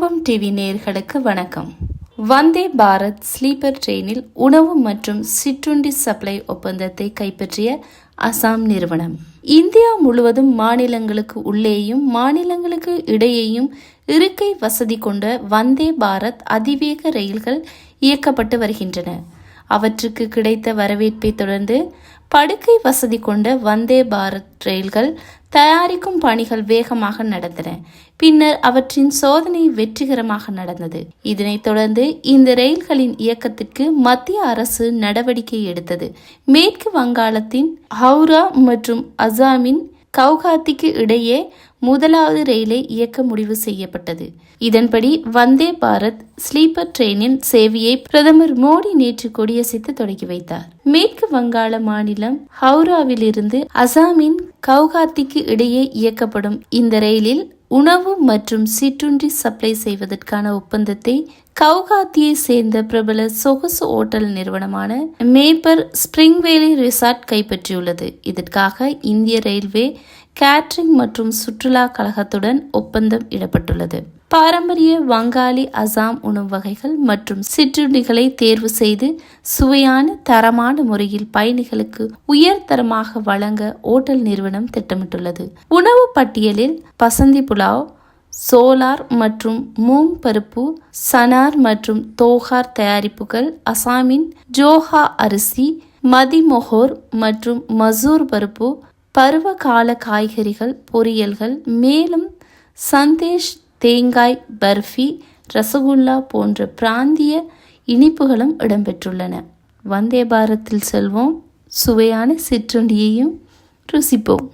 குடும்பம் டிவி நேர்களுக்கு வணக்கம். வந்தே பாரத் ஸ்லீப்பர் ட்ரெயினில் உணவு மற்றும் சிற்றுண்டி சப்ளை ஒப்பந்தத்தை கைப்பற்றிய அசாம் நிறுவனம். இந்தியா முழுவதும் மாநிலங்களுக்கு உள்ளேயும் மாநிலங்களுக்கு இடையேயும் இருக்கை வசதி கொண்ட வந்தே பாரத் அதிவேக ரயில்கள் இயக்கப்பட்டு வருகின்றன. அவற்றுக்கு கிடைத்த வரவேற்பை தொடர்ந்து படுக்கை வசதி கொண்ட வந்தே பாரத் ரயில்கள் தயாரிக்கும் பணிகள் வேகமாக நடந்தன. பின்னர் அவற்றின் சோதனை வெற்றிகரமாக நடந்தது. இதனைத் தொடர்ந்து இந்த ரயில்களின் இயக்கத்திற்கு மத்திய அரசு நடவடிக்கை எடுத்தது. மேற்கு வங்காளத்தின் ஹவுரா மற்றும் அசாமின் கவுகாத்திக்கு இடையே முதலாவது ரயிலை இயக்க முடிவு செய்யப்பட்டது. இதன்படி வந்தே பாரத் ஸ்லீப்பர் ட்ரெயினின் சேவையை பிரதமர் மோடி நேற்று கொடியசைத்து தொடங்கி வைத்தார். மேற்கு வங்காள மாநிலம் ஹவுராவிலிருந்து அசாமின் கவுகாத்திக்கு இடையே இயக்கப்படும் இந்த ரயிலில் உணவு மற்றும் சிற்றுண்டி சப்ளை செய்வதற்கான ஒப்பந்தத்தை கவுகாத்தியை சேர்ந்த பிரபல சொகுசு ஓட்டல் நிறுவனமான மேப்பர் ஸ்பிரிங்வேலி ரிசார்ட் கைப்பற்றியுள்ளது. இதற்காக இந்திய ரயில்வே கேட்ரிங் மற்றும் சுற்றுலா கழகத்துடன் ஒப்பந்தம் இடப்பட்டுள்ளது. பாரம்பரிய வங்காளி அசாம் உணவு வகைகள் மற்றும் சிற்றுண்டிகளை தேர்வு செய்து சுவையான தரமான முறையில் பயணிகளுக்கு உயர்தரமாக வழங்க ஓட்டல் நிறுவனம் திட்டமிட்டுள்ளது. உணவு பட்டியலில் பசந்தி புலாவ் சோலார் மற்றும் மூங் பருப்பு சனார் மற்றும் தோஹார் தயாரிப்புகள் அசாமின் ஜோஹா அரிசி மதிமொஹோர் மற்றும் மசூர் பருப்பு பருவகால காய்கறிகள் பொரியல்கள் மேலும் சந்தேஷ் தேங்காய் பர்ஃபி ரசகுல்லா போன்ற பிராந்திய இனிப்புகளும் இடம்பெற்றுள்ளன. வந்தே பாரத்தில் செல்வோம். சுவையான சிற்றுண்டியையும் ருசிப்போம்.